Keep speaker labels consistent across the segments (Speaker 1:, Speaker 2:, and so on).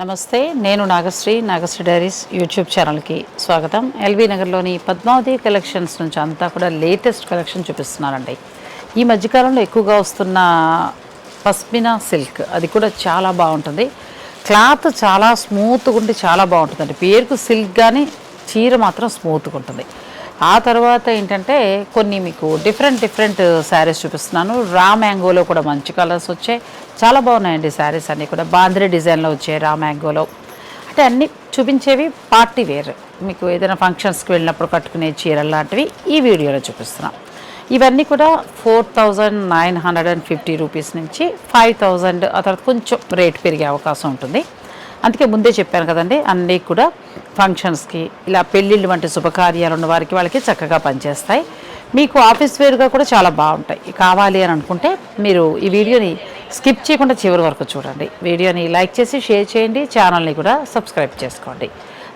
Speaker 1: నమస్తే నేను Nagasri Nagasri diaries YouTube ఛానల్కి స్వాగతం. ఎల్బీ నగర్లోని పద్మావతి కలెక్షన్స్ నుంచి అంతా కూడా లేటెస్ట్ కలెక్షన్ చూపిస్తున్నానండి. ఈ మధ్యకాలంలో ఎక్కువగా వస్తున్న పస్మినా సిల్క్ అది కూడా చాలా బాగుంటుంది. క్లాత్ చాలా స్మూత్గా ఉండి చాలా బాగుంటుందండి. పేరుకు సిల్క్ కానీ చీర మాత్రం స్మూత్గా ఉంటుంది. ఆ తర్వాత ఏంటంటే కొన్ని మీకు డిఫరెంట్ డిఫరెంట్ శారీస్ చూపిస్తున్నాను. రా మ్యాంగోలో కూడా మంచి కలర్స్ వచ్చాయి. చాలా బాగున్నాయండి శారీస్ అన్నీ కూడా. బాంద్రీ డిజైన్లో వచ్చాయి రా మ్యాంగోలో. అంటే అన్నీ చూపించేవి పార్టీ వేర్. మీకు ఏదైనా ఫంక్షన్స్కి వెళ్ళినప్పుడు కట్టుకునే చీరలు లాంటివి ఈ వీడియోలో చూపిస్తున్నాం. ఇవన్నీ కూడా four thousand nine hundred and fifty rupees నుంచి ఫైవ్ థౌజండ్ ఆ తర్వాత కొంచెం రేట్ పెరిగే అవకాశం ఉంటుంది. అందుకే ముందే చెప్పాను కదండి అన్నీ కూడా ఫంక్షన్స్కి ఇలా పెళ్ళిళ్ళు వంటి శుభకార్యాలు ఉన్న వారికి వాళ్ళకి చక్కగా పనిచేస్తాయి. మీకు ఆఫీస్ వేరుగా కూడా చాలా బాగుంటాయి. కావాలి అని అనుకుంటే మీరు ఈ వీడియోని స్కిప్ చేయకుండా చివరి వరకు చూడండి. వీడియోని లైక్ చేసి షేర్ చేయండి ఛానల్ని కూడా సబ్స్క్రైబ్ చేసుకోండి.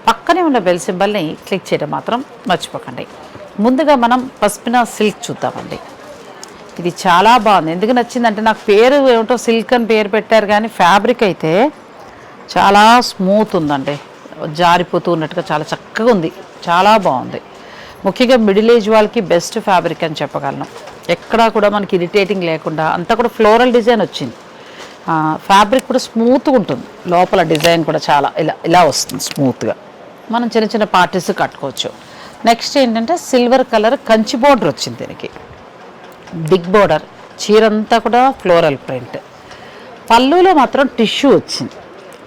Speaker 1: పక్కనే ఉన్న బెల్ సింబల్ని క్లిక్ చేయడం మాత్రం మర్చిపోకండి. ముందుగా మనం పసుపిన సిల్క్ చూద్దామండి. ఇది చాలా బాగుంది. ఎందుకు నచ్చిందంటే నాకు పేరు ఏమిటో సిల్క్ అని పేరు పెట్టారు కానీ ఫ్యాబ్రిక్ అయితే చాలా స్మూత్ ఉందండి. జారిపోతూ ఉన్నట్టుగా చాలా చక్కగా ఉంది. చాలా బాగుంది. ముఖ్యంగా మిడిల్ ఏజ్ వాళ్ళకి బెస్ట్ ఫ్యాబ్రిక్ అని చెప్పగలను. ఎక్కడా కూడా మనకి ఇరిటేటింగ్ లేకుండా అంతా కూడా ఫ్లోరల్ డిజైన్ వచ్చింది. ఫ్యాబ్రిక్ కూడా స్మూత్గా ఉంటుంది. లోపల డిజైన్ కూడా చాలా ఇలా ఇలా వస్తుంది స్మూత్గా మనం చిన్న చిన్న పార్టీస్ కట్టుకోవచ్చు. నెక్స్ట్ ఏంటంటే సిల్వర్ కలర్ కంచి బోర్డర్ వచ్చింది దీనికి. బిగ్ బోర్డర్ చీరంతా కూడా ఫ్లోరల్ ప్రింట్ పళ్ళులో మాత్రం టిష్యూ వచ్చింది.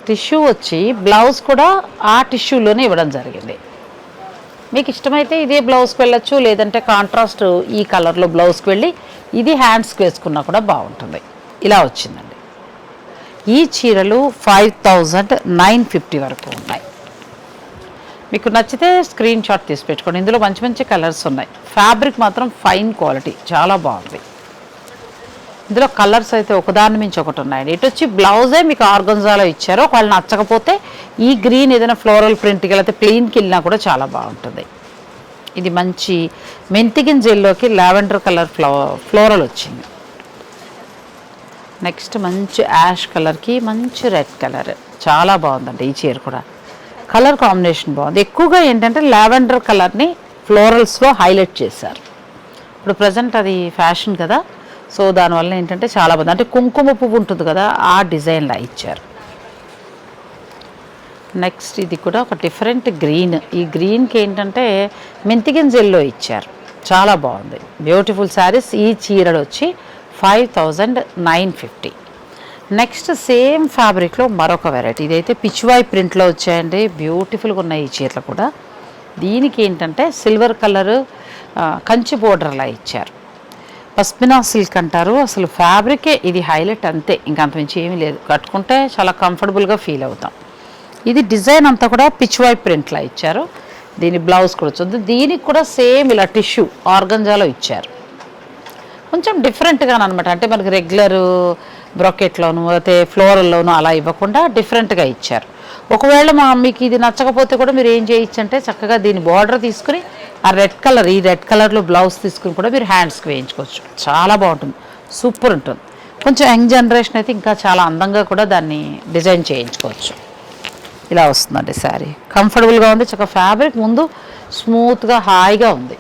Speaker 1: టిష్యూ వచ్చి బ్లౌజ్ కూడా ఆ టిష్యూలోనే ఇవ్వడం జరిగింది. మీకు ఇష్టమైతే ఇదే బ్లౌజ్కి వెళ్ళొచ్చు లేదంటే కాంట్రాస్ట్ ఈ కలర్లో బ్లౌజ్కి వెళ్ళి ఇది హ్యాండ్స్కి వేసుకున్నా కూడా బాగుంటుంది. ఇలా వచ్చిందండి. ఈ చీరలు ఫైవ్ థౌజండ్ నైన్ ఫిఫ్టీ వరకు ఉన్నాయి. మీకు నచ్చితే స్క్రీన్ షాట్ తీసి పెట్టుకోండి. ఇందులో మంచి మంచి కలర్స్ ఉన్నాయి. ఫ్యాబ్రిక్ మాత్రం ఫైన్ క్వాలిటీ చాలా బాగుంది. ఇందులో కలర్స్ అయితే ఒకదాని మించి ఒకటి ఉన్నాయండి. ఇటు వచ్చి బ్లౌజే మీకు ఆర్గంజాలో ఇచ్చారు. ఒకవేళ నచ్చకపోతే ఈ గ్రీన్ ఏదైనా ఫ్లోరల్ ప్రింట్కి వెళ్తే ప్లెయిన్కి వెళ్ళినా కూడా చాలా బాగుంటుంది. ఇది మంచి మెంతిగిన్ జెల్లోకి లావెండర్ కలర్ ఫ్లో ఫ్లోరల్ వచ్చింది. నెక్స్ట్ మంచి యాష్ కలర్కి మంచి రెడ్ కలర్. చాలా బాగుందండి ఈ చీర కూడా. కలర్ కాంబినేషన్ బాగుంది. ఎక్కువగా ఏంటంటే లావెండర్ కలర్ని ఫ్లోరల్స్లో హైలైట్ చేశారు. ఇప్పుడు ప్రజెంట్ అది ఫ్యాషన్ కదా. సో దానివల్ల ఏంటంటే చాలా బాగుంది అంటే కుంకుమ పువ్వు ఉంటుంది కదా ఆ డిజైన్లా ఇచ్చారు. నెక్స్ట్ ఇది కూడా ఒక డిఫరెంట్ గ్రీన్. ఈ గ్రీన్కి ఏంటంటే మెంతిగింజల్లో ఇచ్చారు. చాలా బాగుంది. బ్యూటిఫుల్ శారీస్. ఈ చీరలు వచ్చి five thousand nine fifty. Next same ఫ్యాబ్రిక్లో మరొక వెరైటీ. ఇదైతే పిచ్వాయ్ ప్రింట్లో వచ్చాయండి. బ్యూటిఫుల్గా ఉన్నాయి ఈ చీరలు కూడా. దీనికి ఏంటంటే సిల్వర్ కలర్ కంచి బోర్డర్లా ఇచ్చారు. పస్మినా సిల్క్ అంటారు. అసలు ఫ్యాబ్రికే ఇది హైలైట్ అంతే. ఇంకంతమించి ఏమీ లేదు. కట్టుకుంటే చాలా కంఫర్టబుల్గా ఫీల్ అవుతాం. ఇది డిజైన్ అంతా కూడా పిచ్ ప్రింట్లా ఇచ్చారు. దీని బ్లౌజ్ కూడా వచ్చింది దీనికి కూడా సేమ్ ఇలా టిష్యూ ఆర్గంజాలో ఇచ్చారు. కొంచెం డిఫరెంట్గా అనమాట అంటే మనకి రెగ్యులర్ బ్రాకెట్లోను అయితే ఫ్లోరల్లోను అలా ఇవ్వకుండా డిఫరెంట్గా ఇచ్చారు. ఒకవేళ మా మీకు ఇది నచ్చకపోతే కూడా మీరు ఏం చేయొచ్చు అంటే చక్కగా దీని బార్డర్ తీసుకుని ఆ రెడ్ కలర్ ఈ రెడ్ కలర్లో బ్లౌజ్ తీసుకుని కూడా మీరు హ్యాండ్స్కి వేయించుకోవచ్చు. చాలా బాగుంటుంది. సూపర్ ఉంటుంది. కొంచెం యంగ్ జనరేషన్ అయితే ఇంకా చాలా అందంగా కూడా దాన్ని డిజైన్ చేయించుకోవచ్చు. ఇలా వస్తుందండి శారీ. కంఫర్టబుల్గా ఉంది. చక్కగా ఫ్యాబ్రిక్ ముందు స్మూత్గా హాయిగా ఉంది.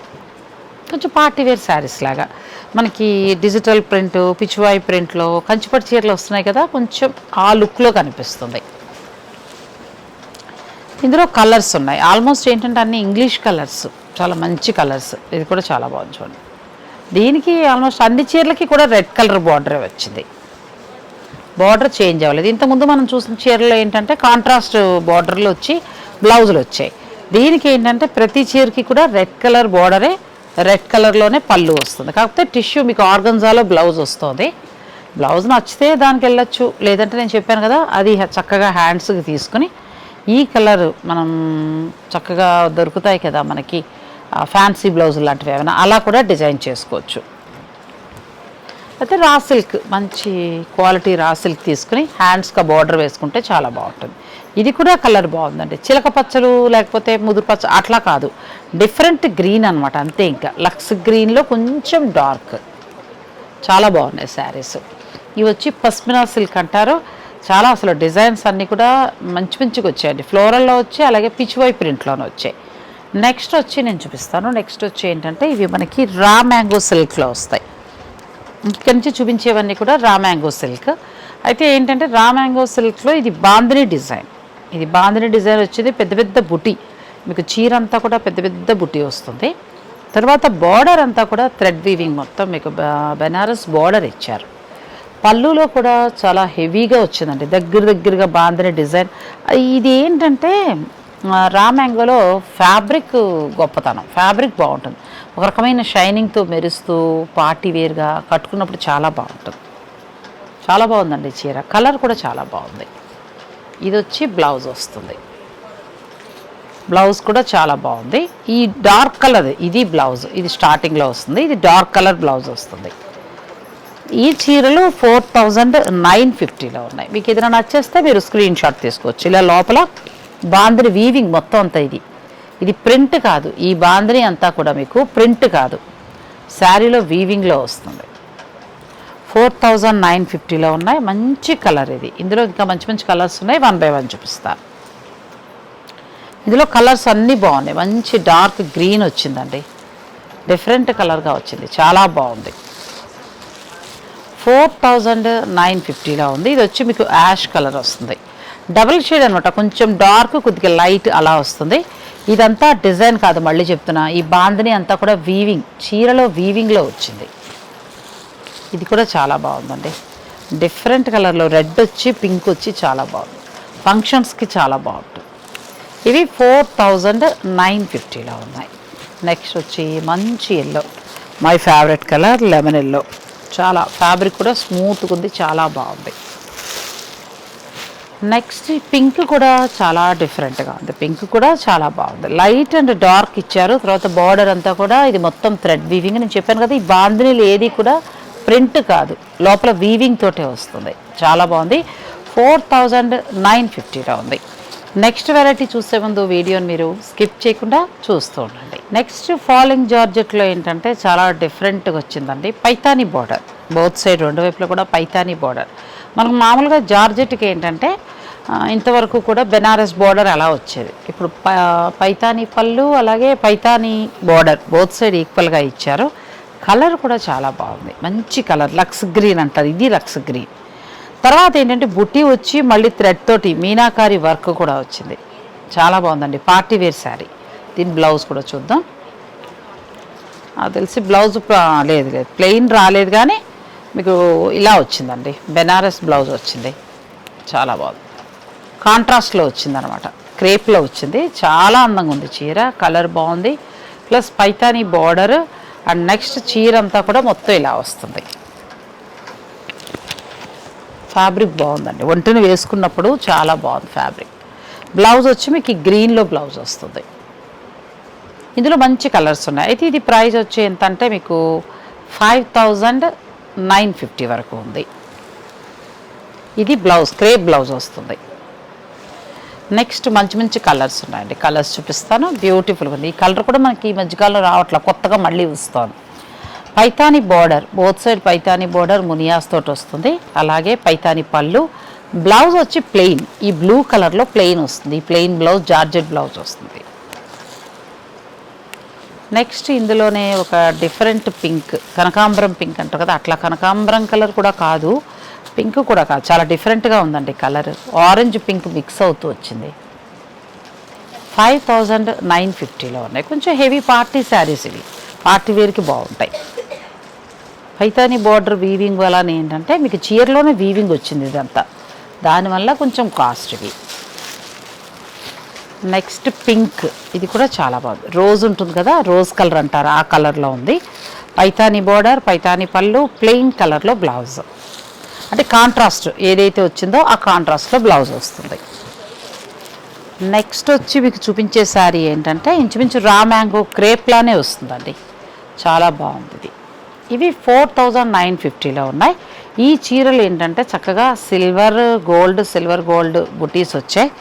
Speaker 1: కొంచెం పార్టీ వేర్ శారీస్ లాగా. మనకి డిజిటల్ ప్రింట్ పిచ్చివాయి ప్రింట్లో కంచిపట్టు చీరలు వస్తున్నాయి కదా కొంచెం ఆ లుక్లో కనిపిస్తుంది. ఇందులో కలర్స్ ఉన్నాయి. ఆల్మోస్ట్ ఏంటంటే అన్ని ఇంగ్లీష్ కలర్స్ చాలా మంచి కలర్స్ ఇది కూడా చాలా బాగుంది చూడండి. దీనికి ఆల్మోస్ట్ అన్ని చీరలకి కూడా రెడ్ కలర్ బార్డరే వచ్చింది. బార్డర్ చేంజ్ అవ్వలేదు. ఇంతకుముందు మనం చూసిన చీరలో ఏంటంటే కాంట్రాస్ట్ బార్డర్లు వచ్చి బ్లౌజులు వచ్చాయి. దీనికి ఏంటంటే ప్రతి చీరకి కూడా రెడ్ కలర్ బార్డరే రెడ్ కలర్లోనే పళ్ళు వస్తుంది. కాకపోతే టిష్యూ మీకు ఆర్గన్జాలో బ్లౌజ్ వస్తుంది. బ్లౌజ్ నచ్చితే దానికి వెళ్ళొచ్చు. లేదంటే నేను చెప్పాను కదా అది చక్కగా హ్యాండ్స్కి తీసుకుని ఈ కలర్ మనం చక్కగా దొరుకుతాయి కదా మనకి ఫ్యాన్సీ బ్లౌజ్ లాంటివి ఏమైనా అలా కూడా డిజైన్ చేసుకోవచ్చు. అయితే రా సిల్క్ మంచి క్వాలిటీ రా సిల్క్ తీసుకుని హ్యాండ్స్గా బార్డర్ వేసుకుంటే చాలా బాగుంటుంది. ఇది కూడా కలర్ బాగుందండి. చిలక పచ్చలు లేకపోతే ముదురు పచ్చ అట్లా కాదు. డిఫరెంట్ గ్రీన్ అనమాట అంతే ఇంకా. లక్స్ గ్రీన్లో కొంచెం డార్క్. చాలా బాగున్నాయి శారీస్. ఇవి వచ్చి పస్మినా సిల్క్ అంటారు. చాలా అసలు డిజైన్స్ అన్నీ కూడా మంచి మంచిగా వచ్చాయండి. ఫ్లోరల్లో వచ్చి అలాగే పిచ్చివై ప్రింట్లోనే వచ్చాయి. నెక్స్ట్ వచ్చి నేను చూపిస్తాను. నెక్స్ట్ వచ్చి ఏంటంటే ఇవి మనకి రా మ్యాంగో సిల్క్లో వస్తాయి. ఇక్కడి నుంచి చూపించేవన్నీ కూడా రా మ్యాంగో సిల్క్. అయితే ఏంటంటే రా మ్యాంగో సిల్క్లో ఇది బాందిని డిజైన్. ఇది బాందిని డిజైన్ వచ్చేది పెద్ద పెద్ద బుటీ. మీకు చీర అంతా కూడా పెద్ద పెద్ద బుటీ వస్తుంది. తర్వాత బార్డర్ అంతా కూడా థ్రెడ్ వీవింగ్ మొత్తం మీకు బెనారస్ బార్డర్ ఇచ్చారు. పళ్ళులో కూడా చాలా హెవీగా వచ్చిందండి. దగ్గర దగ్గరగా బాందిని డిజైన్. ఇది ఏంటంటే రామ్యాంగోలో రా మ్యాంగోలో ఫ్యాబ్రిక్ గొప్పతనం. ఫ్యాబ్రిక్ బాగుంటుంది. ఒక రకమైన షైనింగ్తో మెరుస్తూ పార్టీ వేర్గా కట్టుకున్నప్పుడు చాలా బాగుంటుంది. చాలా బాగుందండి చీర. కలర్ కూడా చాలా బాగుంది. ఇది వచ్చి బ్లౌజ్ వస్తుంది. బ్లౌజ్ కూడా చాలా బాగుంది. ఈ డార్క్ కలర్ ఇది బ్లౌజ్. ఇది స్టార్టింగ్లో వస్తుంది. ఇది డార్క్ కలర్ బ్లౌజ్ వస్తుంది. ఈ చీరలు ఫోర్ థౌజండ్ నైన్ ఫిఫ్టీలో ఉన్నాయి. మీకు ఏదైనా నచ్చేస్తే మీరు స్క్రీన్ షాట్ తీసుకోవచ్చు. ఇలా లోపల బాంద్రి వీవింగ్ మొత్తం అంతా ఇది. ఇది ప్రింట్ కాదు. ఈ బాంద్రి అంతా కూడా మీకు ప్రింట్ కాదు. శారీలో వీవింగ్లో వస్తుంది. ఫోర్ థౌజండ్ నైన్ ఫిఫ్టీలో ఉన్నాయి. మంచి కలర్ ఇది. ఇందులో ఇంకా మంచి మంచి కలర్స్ ఉన్నాయి. వన్ బై వన్ చూపిస్తాను ఇందులో కలర్స్ అన్నీ బాగున్నాయి. మంచి డార్క్ గ్రీన్ వచ్చిందండి. డిఫరెంట్ కలర్గా వచ్చింది. చాలా బాగుంది. ఫోర్ థౌజండ్ నైన్ ఫిఫ్టీలో ఉంది. ఇది వచ్చి మీకు యాష్ కలర్ వస్తుంది. డబుల్ షేడ్ అనమాట కొంచెం డార్క్ కొద్దిగా లైట్ అలా వస్తుంది. ఇదంతా డిజైన్ కాదు మళ్ళీ చెప్తున్నా. ఈ బాందిని అంతా కూడా వీవింగ్ చీరలో వీవింగ్లో వచ్చింది. ఇది కూడా చాలా బాగుందండి. డిఫరెంట్ కలర్లో రెడ్ వచ్చి పింక్ వచ్చి చాలా బాగుంది. ఫంక్షన్స్కి చాలా బాగుంటుంది. ఇవి ఫోర్ థౌజండ్ నైన్ ఫిఫ్టీలో ఉన్నాయి. నెక్స్ట్ వచ్చి మంచి yellow my favourite colour lemon yellow చాలా ఫ్యాబ్రిక్ కూడా స్మూత్గా ఉంది చాలా బాగుంది. నెక్స్ట్ పింక్ కూడా చాలా డిఫరెంట్గా ఉంది. పింక్ కూడా చాలా బాగుంది. లైట్ అండ్ డార్క్ ఇచ్చారు. తర్వాత బార్డర్ అంతా కూడా ఇది మొత్తం థ్రెడ్ వీవింగ్ నేను చెప్పాను కదా ఈ బాందినీలు ఏది కూడా ప్రింట్ కాదు. లోపల వీవింగ్ తోటే వస్తుంది. చాలా బాగుంది. ఫోర్ థౌజండ్ నైన్ ఫిఫ్టీలో ఉంది. నెక్స్ట్ వెరైటీ చూసే ముందు వీడియోని మీరు స్కిప్ చేయకుండా చూస్తూ ఉండండి. నెక్స్ట్ ఫాలింగ్ జార్జెట్లో ఏంటంటే చాలా డిఫరెంట్గా వచ్చిందండి. పైతానీ బార్డర్ బౌత్ సైడ్ రెండు వైపులో కూడా పైతానీ బార్డర్ మనకు మామూలుగా జార్జెట్కి ఏంటంటే ఇంతవరకు కూడా బెనారస్ బార్డర్ అలా వచ్చేది. ఇప్పుడు ప- పైతానీ పళ్ళు అలాగే పైతానీ బార్డర్ బోత్ సైడ్ ఈక్వల్గా ఇచ్చారు. కలర్ కూడా చాలా బాగుంది. మంచి కలర్ లక్స్ గ్రీన్ అంటారు. ఇది లక్స్ గ్రీన్ తర్వాత ఏంటంటే బుట్టి వచ్చి మళ్ళీ థ్రెడ్ తోటి మీనాకారి వర్క్ కూడా వచ్చింది. చాలా బాగుందండి. Party wear sari. దీని బ్లౌజ్ కూడా చూద్దాం. తెలిసి బ్లౌజ్ లేదు లేదు. ప్లెయిన్ రాలేదు కానీ మీకు ఇలా వచ్చిందండి. బెనారస్ బ్లౌజ్ వచ్చింది. చాలా బాగుంది. కాంట్రాస్ట్లో వచ్చింది అనమాట క్రేప్లో వచ్చింది. చాలా అందంగా ఉంది చీర. కలర్ బాగుంది. Plus Paithani border. And next చీర అంతా కూడా మొత్తం ఇలా వస్తుంది. ఫ్యాబ్రిక్ బాగుందండి. ఒంటిని వేసుకున్నప్పుడు చాలా బాగుంది ఫ్యాబ్రిక్. బ్లౌజ్ వచ్చి మీకు ఈ గ్రీన్లో బ్లౌజ్ వస్తుంది. ఇందులో మంచి కలర్స్ ఉన్నాయి. అయితే ఇది ప్రైస్ వచ్చి ఎంత అంటే మీకు ఫైవ్ థౌజండ్ నైన్ ఫిఫ్టీ వరకు ఉంది. ఇది బ్లౌజ్ క్రేప్ బ్లౌజ్ వస్తుంది. నెక్స్ట్ మంచి మంచి కలర్స్ ఉన్నాయండి. కలర్స్ చూపిస్తాను. బ్యూటిఫుల్గా ఉంది. ఈ కలర్ కూడా మనకి ఈ మధ్యకాలంలో రావట్లే కొత్తగా మళ్ళీ వస్తుంది. Paithani border both side Paithani border మునియాస్ తోటి వస్తుంది. అలాగే పైతాని పళ్ళు. బ్లౌజ్ వచ్చి ప్లెయిన్. ఈ బ్లూ కలర్లో ప్లెయిన్ వస్తుంది. ఈ ప్లెయిన్ బ్లౌజ్ జార్జెట్ బ్లౌజ్ వస్తుంది. నెక్స్ట్ ఇందులోనే ఒక డిఫరెంట్ పింక్ కనకాంబరం పింక్ అంటారు కదా. అట్లా కనకాంబరం కలర్ కూడా కాదు. పింక్ కూడా కాదు. చాలా డిఫరెంట్గా ఉందండి కలర్. ఆరెంజ్ పింక్ మిక్స్ అవుతూ వచ్చింది. ఫైవ్ థౌజండ్ నైన్ ఫిఫ్టీలో ఉన్నాయి. కొంచెం హెవీ పార్టీ శారీస్ ఇవి. పార్టీ వేర్కి బాగుంటాయి. పైతాని బార్డర్ వీవింగ్ వలన ఏంటంటే మీకు చీరలోనే వీవింగ్ వచ్చింది ఇదంతా. దానివల్ల కొంచెం కాస్ట్ ఇవి నెక్స్ట్ పింక్ ఇది కూడా చాలా బాగుంది. రోజ్ ఉంటుంది కదా రోజ్ కలర్ అంటారు ఆ కలర్లో ఉంది. పైతాని బార్డర్ పైతాని పళ్ళు ప్లెయిన్ కలర్లో బ్లౌజ్ అంటే కాంట్రాస్ట్ ఏదైతే వచ్చిందో ఆ కాంట్రాస్ట్లో బ్లౌజ్ వస్తుంది. నెక్స్ట్ వచ్చి మీకు చూపించే శారీ ఏంటంటే ఇంచుమించు రా మ్యాంగో క్రేప్లానే వస్తుందండి. చాలా బాగుంది ఇది. ఇవి ఫోర్ థౌజండ్ నైన్ ఫిఫ్టీలో ఉన్నాయి. ఈ చీరలు ఏంటంటే చక్కగా సిల్వర్ గోల్డ్ సిల్వర్ గోల్డ్ బుటీస్ వచ్చాయి.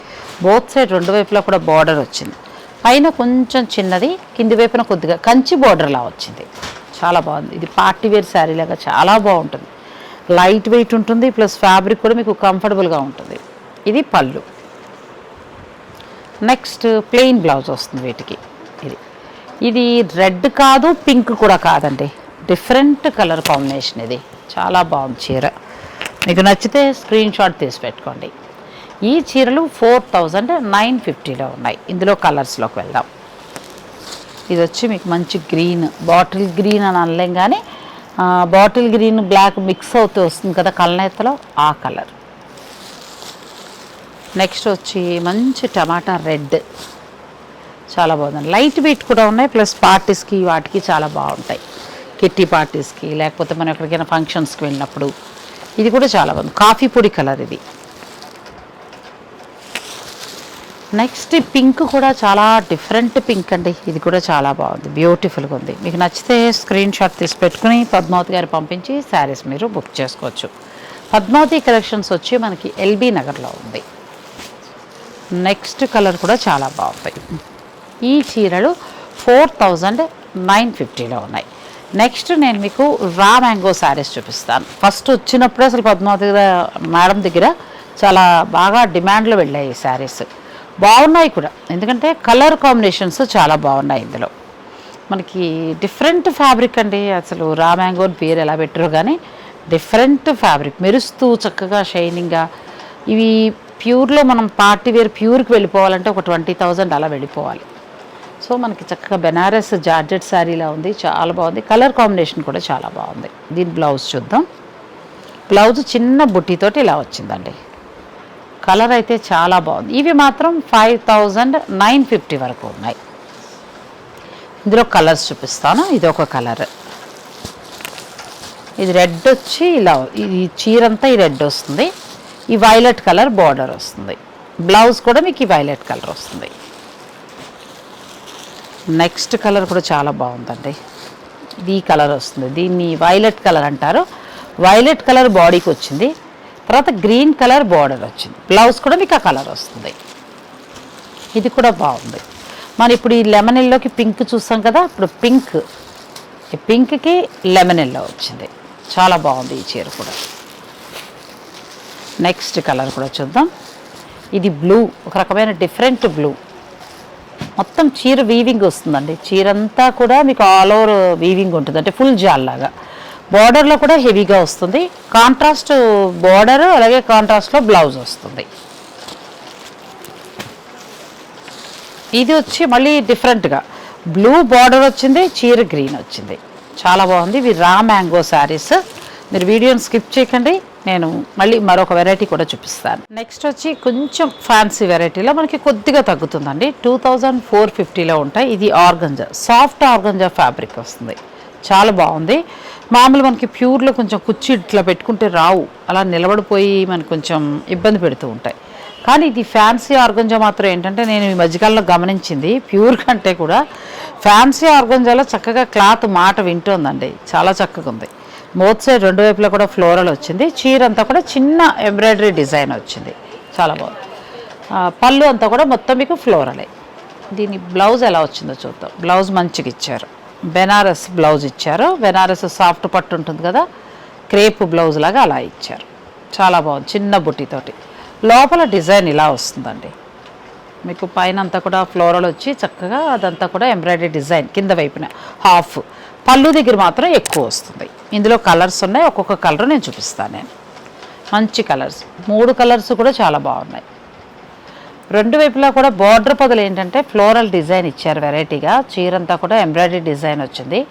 Speaker 1: బోత్ సైడ్ రెండు వైపులా కూడా బార్డర్ వచ్చింది. పైన కొంచెం చిన్నది కింది వైపున కొద్దిగా కంచి బార్డర్లా వచ్చింది. చాలా బాగుంది. ఇది పార్టీ వేర్ శారీ లాగా చాలా బాగుంటుంది. లైట్ వెయిట్ ఉంటుంది ప్లస్ ఫ్యాబ్రిక్ కూడా మీకు కంఫర్టబుల్గా ఉంటుంది. ఇది పళ్ళు. నెక్స్ట్ ప్లెయిన్ బ్లౌజ్ వస్తుంది వీటికి. ఇది. ఇది రెడ్ కాదు పింక్ కూడా కాదండి. డిఫరెంట్ కలర్ కాంబినేషన్ ఇది. చాలా బాగుంది చీర. మీకు నచ్చితే స్క్రీన్ షాట్ తీసి పెట్టుకోండి. ఈ చీరలు ఫోర్ థౌజండ్ నైన్ ఫిఫ్టీలో ఉన్నాయి. ఇందులో కలర్స్లోకి వెళ్దాం. ఇది వచ్చి మీకు మంచి గ్రీన్ బాటిల్ గ్రీన్ అని అనలేం కానీ బాటిల్ గ్రీన్ బ్లాక్ మిక్స్ అవుతూ వస్తుంది కదా కలనేతలో ఆ కలర్. నెక్స్ట్ వచ్చి మంచి టమాటా రెడ్. చాలా బాగుంది లైట్ వెయిట్ కూడా ఉన్నాయి ప్లస్ పార్టీస్కి వాటికి చాలా బాగుంటాయి. కిట్టి పార్టీస్కి లేకపోతే మనం ఎక్కడికైనా ఫంక్షన్స్కి వెళ్ళినప్పుడు ఇది కూడా చాలా బాగుంది. కాఫీ పొడి కలర్ ఇది. నెక్స్ట్ పింక్ కూడా చాలా డిఫరెంట్ పింక్ అండి. ఇది కూడా చాలా బాగుంది. బ్యూటిఫుల్గా ఉంది. మీకు నచ్చితే స్క్రీన్ షాట్ తీసి పెట్టుకుని పద్మావతి గారు పంపించి శారీస్ మీరు బుక్ చేసుకోవచ్చు. పద్మావతి కలెక్షన్స్ వచ్చి మనకి ఎల్బీ నగర్లో ఉంది. నెక్స్ట్ కలర్ కూడా చాలా బాగుంది. ఈ చీరలు ఫోర్ థౌజండ్ నైన్ ఫిఫ్టీలో ఉన్నాయి. నెక్స్ట్ నేను మీకు రా మ్యాంగో శారీస్ చూపిస్తాను. ఫస్ట్ వచ్చినప్పుడే అసలు పద్మావతి మేడం దగ్గర చాలా బాగా డిమాండ్లో వెళ్ళాయి ఈ శారీస్ బాగున్నాయి కూడా. ఎందుకంటే కలర్ కాంబినేషన్స్ చాలా బాగున్నాయి ఇందులో. మనకి డిఫరెంట్ ఫ్యాబ్రిక్ అండి. అసలు రా మ్యాంగో అని పేరు ఎలా పెట్టారో కానీ డిఫరెంట్ ఫ్యాబ్రిక్ మెరుస్తూ చక్కగా షైనింగ్గా ఇవి ప్యూర్లో మనం పార్టీ వేర్ ప్యూర్కి వెళ్ళిపోవాలంటే ఒక ట్వంటీ థౌజండ్ అలా వెళ్ళిపోవాలి. సో మనకి చక్కగా బెనారస్ జార్జెట్ శారీలా ఉంది చాలా బాగుంది. కలర్ కాంబినేషన్ కూడా చాలా బాగుంది. దీని బ్లౌజ్ చూద్దాం. బ్లౌజ్ చిన్న బుట్టితోటి ఇలా వచ్చిందండి. కలర్ అయితే చాలా బాగుంది. ఇవి మాత్రం ఫైవ్ థౌజండ్ నైన్ ఫిఫ్టీ వరకు ఉన్నాయి. ఇందులో కలర్స్ చూపిస్తాను. ఇది ఒక కలర్. ఇది రెడ్ వచ్చి ఇలా ఈ చీరంతా ఈ రెడ్ వస్తుంది. ఈ వైలెట్ కలర్ బార్డర్ వస్తుంది. బ్లౌజ్ కూడా మీకు ఈ వైలెట్ కలర్ వస్తుంది. నెక్స్ట్ కలర్ కూడా చాలా బాగుందండి. ఈ కలర్ వస్తుంది. దీన్ని వైలెట్ కలర్ అంటారు. వైలెట్ కలర్ బాడీకి వచ్చింది. తర్వాత గ్రీన్ కలర్ బార్డర్ వచ్చింది. బ్లౌజ్ కూడా మీకు ఆ కలర్ వస్తుంది. ఇది కూడా బాగుంది. మనం ఇప్పుడు ఈ లెమన్ ఎల్లోకి పింక్ చూస్తాం కదా? ఇప్పుడు పింక్ పింక్కి లెమన్ ఎల్లో వచ్చింది. చాలా బాగుంది ఈ చీర కూడా. నెక్స్ట్ కలర్ కూడా చూద్దాం. ఇది బ్లూ ఒక రకమైన డిఫరెంట్ బ్లూ మొత్తం చీర వీవింగ్ వస్తుందండి. చీర అంతా కూడా మీకు ఆల్ ఓవర్ వీవింగ్ ఉంటుంది. అంటే ఫుల్ జాల్ లాగా. బార్డర్లో కూడా హెవీగా వస్తుంది. కాంట్రాస్ట్ బార్డర్ అలాగే కాంట్రాస్ట్లో బ్లౌజ్ వస్తుంది. ఇది వచ్చి మళ్ళీ డిఫరెంట్గా బ్లూ బార్డర్ వచ్చింది చీర గ్రీన్ వచ్చింది. చాలా బాగుంది. ఇవి రా మ్యాంగో శారీస్ మీరు వీడియోని స్కిప్ చేయకండి నేను మళ్ళీ మరొక వెరైటీ కూడా చూపిస్తాను. నెక్స్ట్ వచ్చి కొంచెం ఫ్యాన్సీ వెరైటీలో మనకి కొద్దిగా తగ్గుతుందండి. టూ థౌజండ్ ఫోర్ ఫిఫ్టీలో ఉంటాయి. ఇది ఆర్గంజా సాఫ్ట్ ఆర్గంజా ఫ్యాబ్రిక్ వస్తుంది. చాలా బాగుంది. మామూలు మనకి ప్యూర్లో కొంచెం కుచ్చి ఇట్లా పెట్టుకుంటే రావు. అలా నిలబడిపోయి మనకు కొంచెం ఇబ్బంది పెడుతూ ఉంటాయి. కానీ ఇది ఫ్యాన్సీ ఆర్గంజా మాత్రం ఏంటంటే నేను ఈ మధ్యకాలంలో గమనించింది ప్యూర్ కంటే కూడా. ఫ్యాన్సీ ఆర్గంజాలో చక్కగా క్లాత్ మాట వింటోందండి. చాలా చక్కగా ఉంది మోత్ సైడ్ రెండు వైపులా కూడా ఫ్లోరల్ వచ్చింది. చీర అంతా కూడా చిన్న ఎంబ్రాయిడరీ డిజైన్ వచ్చింది. చాలా బాగుంది. పళ్ళు అంతా కూడా మొత్తం మీకు ఫ్లోరలే. దీని బ్లౌజ్ ఎలా వచ్చిందో చూద్దాం. బ్లౌజ్ మంచిగా ఇచ్చారు. బెనారస్ బ్లౌజ్ ఇచ్చారు. బెనారస్ సాఫ్ట్ పట్టు ఉంటుంది కదా క్రేప్ బ్లౌజ్ లాగా అలా ఇచ్చారు. చాలా బాగుంది చిన్న బుట్టితోటి లోపల డిజైన్ ఇలా వస్తుందండి. మీకు పైన అంతా కూడా ఫ్లోరల్ వచ్చి చక్కగా అదంతా కూడా ఎంబ్రాయిడరీ డిజైన్ కింద వైపున హాఫ్. పళ్ళు దగ్గర మాత్రం ఎక్కువ వస్తుంది. ఇందులో కలర్స్ ఉన్నాయి. ఒక్కొక్క కలర్ నేను చూపిస్తాను. నేను మంచి కలర్స్. మూడు కలర్స్ కూడా చాలా బాగున్నాయి. రెండు వైపులా కూడా బార్డర్ పొదలు ఏంటంటే ఫ్లోరల్ డిజైన్ ఇచ్చారు వెరైటీగా. చీర అంతా కూడా ఎంబ్రాయిడరీ డిజైన్ వచ్చింది.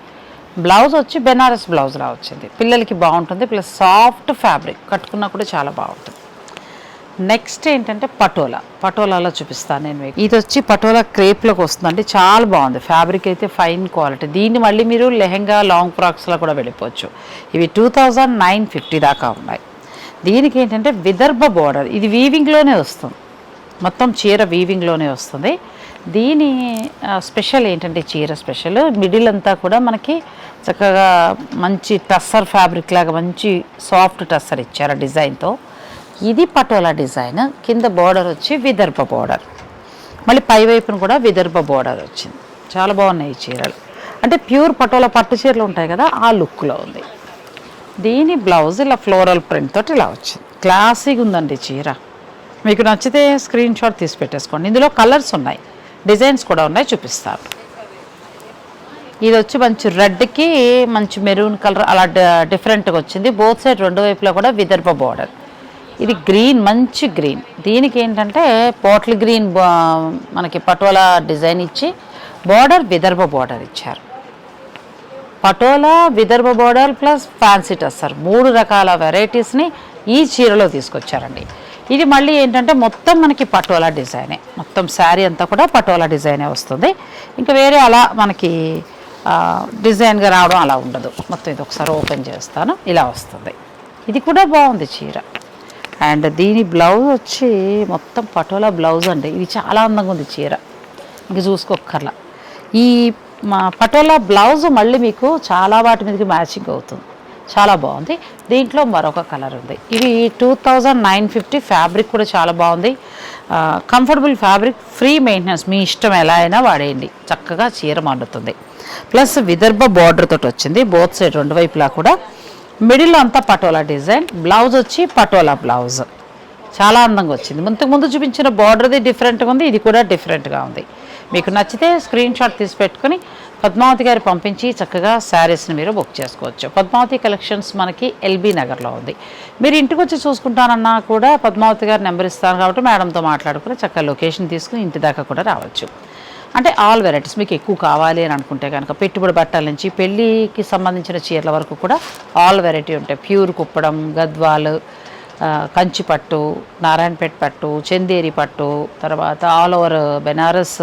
Speaker 1: బ్లౌజ్ వచ్చి బెనారస్ బ్లౌజ్లా వచ్చింది. పిల్లలకి బాగుంటుంది. ప్లస్ సాఫ్ట్ ఫ్యాబ్రిక్ కట్టుకున్నా కూడా చాలా బాగుంటుంది. నెక్స్ట్ ఏంటంటే పటోలా. పటోలాలో చూపిస్తాను నేను మీకు. ఇది వచ్చి పటోలా క్రేప్లోకి వస్తుందండి. చాలా బాగుంది. ఫ్యాబ్రిక్ అయితే ఫైన్ క్వాలిటీ. దీన్ని మళ్ళీ మీరు లెహెంగా లాంగ్ ఫ్రాక్స్లో కూడా వెళ్ళిపోవచ్చు. ఇవి టూ థౌజండ్ నైన్ ఫిఫ్టీ దాకా ఉన్నాయి. దీనికి ఏంటంటే విదర్భ బోర్డర్. ఇది వీవింగ్లోనే వస్తుంది. మొత్తం చీర వీవింగ్లోనే వస్తుంది. దీని స్పెషల్ ఏంటంటే చీర స్పెషల్. మిడిల్ అంతా కూడా మనకి చక్కగా మంచి టస్సర్ ఫ్యాబ్రిక్ లాగా మంచి సాఫ్ట్ టస్సర్ ఇచ్చారు డిజైన్తో. ఇది పటోలా డిజైన్. కింద బోర్డర్ వచ్చి విదర్భ బోర్డర్. మళ్ళీ పై వైపున కూడా విదర్భ బోర్డర్ వచ్చింది. చాలా బాగున్నాయి ఈ చీరలు. అంటే ప్యూర్ పటోలా పట్టు చీరలు ఉంటాయి కదా ఆ లుక్లో ఉంది. దీని బ్లౌజ్ ఇలా ఫ్లోరల్ ప్రింట్ తోటి ఇలా వచ్చింది. క్లాసీగా ఉందండి చీర. మీకు నచ్చితే స్క్రీన్ షాట్ తీసి పెట్టేసుకోండి. ఇందులో కలర్స్ ఉన్నాయి. డిజైన్స్ కూడా ఉన్నాయి చూపిస్తాను. ఇది వచ్చి మంచి రెడ్కి మంచి మెరూన్ కలర్ అలా డిఫరెంట్గా వచ్చింది. బోత్ సైడ్ రెండు వైపులా కూడా విదర్భ బార్డర్. ఇది గ్రీన్ మంచి గ్రీన్. దీనికి ఏంటంటే పోట్ల గ్రీన్ మనకి పటోలా డిజైన్ ఇచ్చి బార్డర్ విదర్భ బార్డర్ ఇచ్చారు. Patola Vidarbha border plus fancy tussar. మూడు రకాల వెరైటీస్ని ఈ చీరలో తీసుకొచ్చారండి. ఇది మళ్ళీ ఏంటంటే మొత్తం మనకి పటోలా డిజైనే. మొత్తం శారీ అంతా కూడా పటోలా డిజైనే వస్తుంది. ఇంకా వేరే అలా మనకి డిజైన్గా రావడం అలా ఉండదు. మొత్తం ఇది ఒకసారి ఓపెన్ చేస్తాను. ఇలా వస్తుంది. ఇది కూడా బాగుంది చీర. అండ్ దీని బ్లౌజ్ వచ్చి మొత్తం పటోలా బ్లౌజ్ అండి. ఇది చాలా అందంగా ఉంది చీర. ఇంక చూసుకోక్కర్లా. ఈ మా పటోలా బ్లౌజ్ మళ్ళీ మీకు చాలా వాటి మీదకి మ్యాచింగ్ అవుతుంది. చాలా బాగుంది. దీంట్లో మరొక కలర్ ఉంది. ఇది two thousand nine fifty fabric కూడా చాలా బాగుంది. కంఫర్టబుల్ ఫ్యాబ్రిక్ ఫ్రీ మెయింటెనెన్స్ మీ ఇష్టం ఎలా అయినా వాడేయండి. చక్కగా చీర మండుతుంది. ప్లస్ విదర్భ బార్డర్ తోటి వచ్చింది. బోత్ సైడ్ రెండు వైపులా కూడా మిడిల్ అంతా పటోలా డిజైన్ బ్లౌజ్ వచ్చి పటోలా బ్లౌజ్. చాలా అందంగా వచ్చింది. ముందుకు ముందు చూపించిన బార్డర్ది డిఫరెంట్గా ఉంది ఇది కూడా డిఫరెంట్గా ఉంది. మీకు నచ్చితే స్క్రీన్ షాట్ తీసి పెట్టుకుని పద్మావతి గారు పంపించి చక్కగా శారీస్ని మీరు బుక్ చేసుకోవచ్చు. పద్మావతి కలెక్షన్స్ మనకి ఎల్బీ నగర్లో ఉంది. మీరు ఇంటికి వచ్చి చూసుకుంటానన్నా కూడా పద్మావతి గారు నెంబర్ ఇస్తాను కాబట్టి మేడంతో మాట్లాడుకుని చక్కగా లొకేషన్ తీసుకుని ఇంటి దాకా కూడా రావచ్చు. అంటే ఆల్ వెరైటీస్ మీకు ఎక్కువ కావాలి అని అనుకుంటే కనుక పెట్టుబడి బట్టల నుంచి పెళ్ళికి సంబంధించిన చీరల వరకు కూడా ఆల్ వెరైటీ ఉంటాయి. ప్యూర్ కుప్పడం గద్వాలు కంచిపట్టు కంచి పట్టు నారాయణపేట పట్టు చందేరి పట్టు తర్వాత ఆల్ ఓవర్ బెనారస్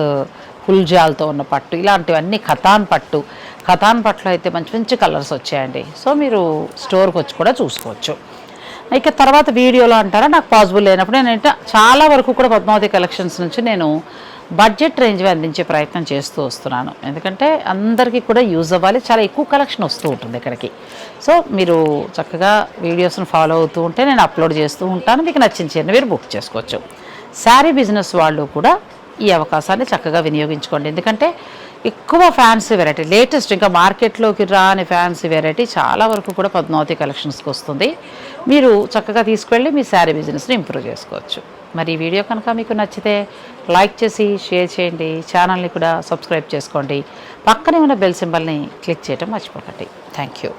Speaker 1: ఫుల్ జాల్తో ఉన్న పట్టు ఇలాంటివన్నీ ఖతాన్ పట్టు. ఖతాన్ పట్టులో అయితే మంచి మంచి కలర్స్ వచ్చాయండి. సో మీరు స్టోర్కి వచ్చి కూడా చూసుకోవచ్చు. ఇక తర్వాత వీడియోలో అంటారా? నాకు పాసిబుల్ లేనప్పుడు నేను చాలా వరకు కూడా పద్మావతి కలెక్షన్స్ నుంచి నేను బడ్జెట్ రేంజ్ అందించే ప్రయత్నం చేస్తూ వస్తున్నాను. ఎందుకంటే అందరికీ కూడా యూజ్ అవ్వాలి. చాలా ఎక్కువ కలెక్షన్ వస్తూ ఉంటుంది ఇక్కడికి. సో మీరు చక్కగా వీడియోస్ని ఫాలో అవుతూ ఉంటే నేను అప్లోడ్ చేస్తూ ఉంటాను. మీకు నచ్చిన చీరని మీరు బుక్ చేసుకోవచ్చు. శారీ బిజినెస్ వాళ్ళు కూడా ఈ అవకాశాన్ని చక్కగా వినియోగించుకోండి. ఎందుకంటే ఎక్కువ ఫ్యాన్సీ వెరైటీ లేటెస్ట్ ఇంకా మార్కెట్లోకి రాని ఫ్యాన్సీ వెరైటీ చాలా వరకు కూడా పద్మావతి కలెక్షన్స్కి వస్తుంది. మీరు చక్కగా తీసుకువెళ్ళి మీ శారీ బిజినెస్ని ఇంప్రూవ్ చేసుకోవచ్చు. మరి ఈ వీడియో కనుక మీకు నచ్చితే లైక్ చేసి షేర్ చేయండి. ఛానల్ని కూడా సబ్స్క్రైబ్ చేసుకోండి. పక్కనే ఉన్న బెల్ సింబల్ని క్లిక్ చేయడం మర్చిపోకండి. Thank you